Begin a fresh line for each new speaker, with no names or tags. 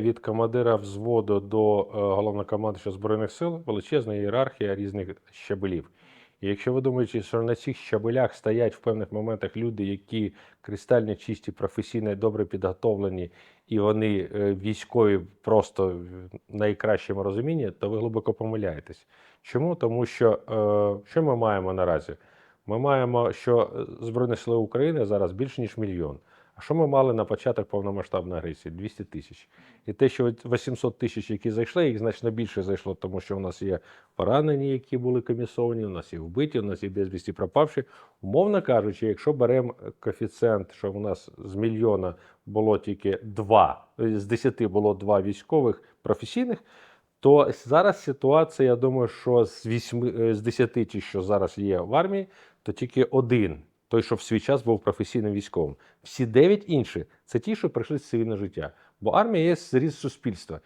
Від командира взводу до е, головнокомандуючого збройних сил величезна ієрархія різних щабелів. І якщо ви думаєте, що на цих щабелях стоять в певних моментах люди, які кристально чисті, професійно добре підготовлені, і вони е, військові просто в найкращому розумінні, то ви глибоко помиляєтесь. Чому? Тому що е, що ми маємо наразі? Ми маємо, що Збройні Сили України зараз більше ніж мільйон. А що ми мали на початок повномасштабної агресії? 200 тисяч. І те, що от 800 тисяч, які зайшли, їх значно більше зайшло, тому що у нас є поранені, які були комісовані, у нас є вбиті, у нас є безвісті пропавші. Умовно кажучи, якщо беремо коефіцієнт, що у нас з мільйона було тільки два, з 10 було два військових професійних, то зараз ситуація, я думаю, що з 8, з 10, ті, що зараз є в армії, то тільки один, той, що в свій час був професійним військовим. Всі дев'ять інші це ті, що прийшли з цивільного життя. Бо армія є зріз суспільства.